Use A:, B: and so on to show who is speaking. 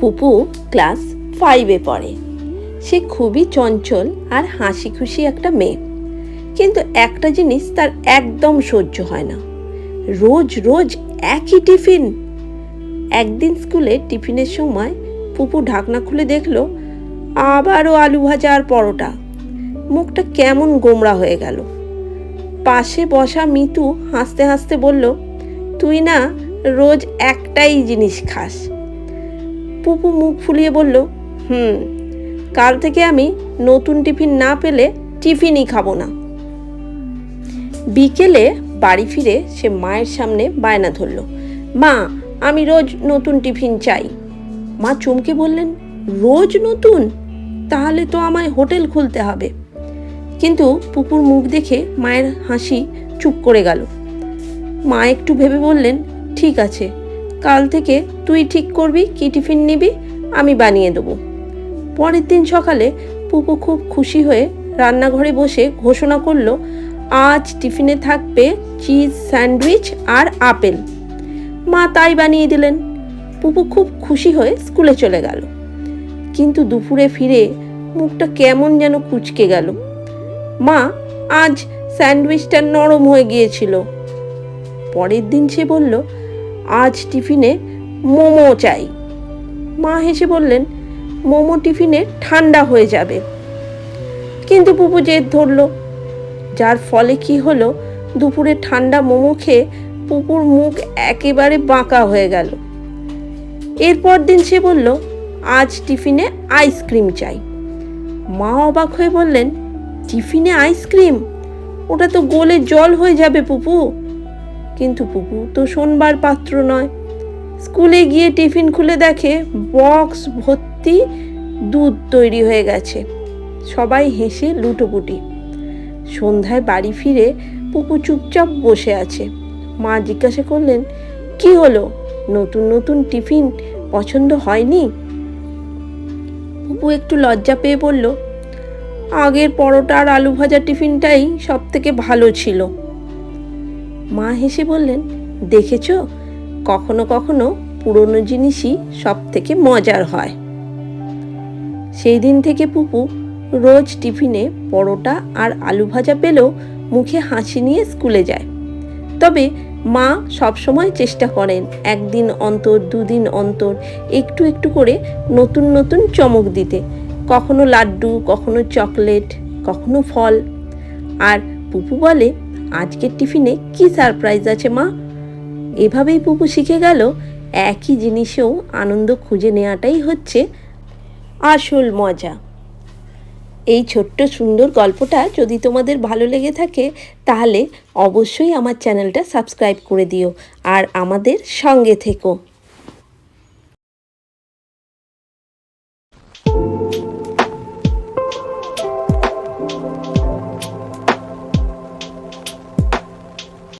A: পুপু class ফাইভে পড়ে। সে খুবই চঞ্চল আর হাসি খুশি একটা মেয়ে। কিন্তু একটা জিনিস তার একদম সহ্য হয় না। রোজ রোজ একই টিফিন। একদিন স্কুলে টিফিনের সময় পুপু ঢাকনা খুলে দেখল, আবারও আলু ভাজা আর পরোটা। মুখটা কেমন গোমড়া হয়ে গেল। পাশে বসা মিতু হাসতে হাসতে বলল, তুই না রোজ একটাই জিনিস খাস। পুপু মুখ ফুলিয়ে বলল, হুম, কাল থেকে আমি নতুন টিফিন না পেলে টিফিনই খাব না। বিকেলে বাড়ি ফিরে সে মায়ের সামনে বায়না ধরল, মা, আমি রোজ নতুন টিফিন চাই। মা চমকে বললেন, রোজ নতুন? তাহলে তো আমায় হোটেল খুলতে হবে। কিন্তু পুপুর মুখ দেখে মায়ের হাসি চুপ করে গেল। মা একটু ভেবে বললেন, ঠিক আছে কাল থেকে তুই ঠিক করবি, কি টিফিন নিবি, আমি বানিয়ে দেবো। পরের দিন সকালে পুপু খুব খুশি হয়ে রান্নাঘরে বসে ঘোষণা করল, আজ টিফিনে থাকবে চিজ স্যান্ডউইচ আর আপেল। মা তাই বানিয়ে দিলেন। পুপু খুব খুশি হয়ে স্কুলে চলে গেল। কিন্তু দুপুরে ফিরে মুখটা কেমন যেন কুচকে গেল। মা আজ স্যান্ডউইচটা নরম হয়ে গিয়েছিল। পরের দিন সে বলল আজ টিফিনে মোমো চাই। মা হেসে বললেন, মোমো টিফিনে ঠান্ডা হয়ে যাবে। কিন্তু পুপু জেদ ধরল। যার ফলে কি হলো, দুপুরে ঠান্ডা মোমো খেয়ে পুপুর মুখ একেবারে বাঁকা হয়ে গেল। এরপর দিন সে বলল, আজ টিফিনে আইসক্রিম চাই। মা অবাক হয়ে বললেন, টিফিনে আইসক্রিম? ওটা তো গোলে জল হয়ে যাবে পুপু। কিন্তু পুপু, তো শোনবার পাত্র নয়। স্কুলে গিয়ে টিফিন খুলে দেখে বক্স ভর্তি দুধ তৈরি হয়ে গেছে। সবাই হেসে লুটোপুটি। সন্ধ্যায় বাড়ি ফিরে পুপু চুপচাপ বসে আছে। মা জিজ্ঞাসা করলেন, কি হলো? নতুন নতুন টিফিন পছন্দ হয়নি? পুপু একটু লজ্জা পেয়ে বলল, আগের পরোটা আর আলু ভাজা টিফিনটাই সব থেকে ভালো ছিল। মা হেসে বললেন, দেখেছ? কখনো কখনো পুরনো জিনিসই সব থেকে মজার হয়। সেই দিন থেকে পুপু রোজ টিফিনে পরোটা আর আলু ভাজা পেলেও মুখে হাসি নিয়ে স্কুলে যায়। তবে মা সবসময় চেষ্টা করেন একদিন অন্তর, দুদিন অন্তর, একটু একটু করে নতুন নতুন চমক দিতে। কখনো লাড্ডু, কখনো চকলেট, কখনো ফল। আর পুপু বলে আজকের টিফিনে কি সারপ্রাইজ আছে, মা? এভাবেই পুপু শিখে গেল, একই জিনিসেও আনন্দ খুঁজে নেওয়াটাই হচ্ছে আসল মজা। এই ছোট্ট সুন্দর গল্পটা যদি তোমাদের ভালো লেগে থাকে, তাহলে অবশ্যই আমার চ্যানেলটা সাবস্ক্রাইব করে দিও আর আমাদের সঙ্গে থেকো।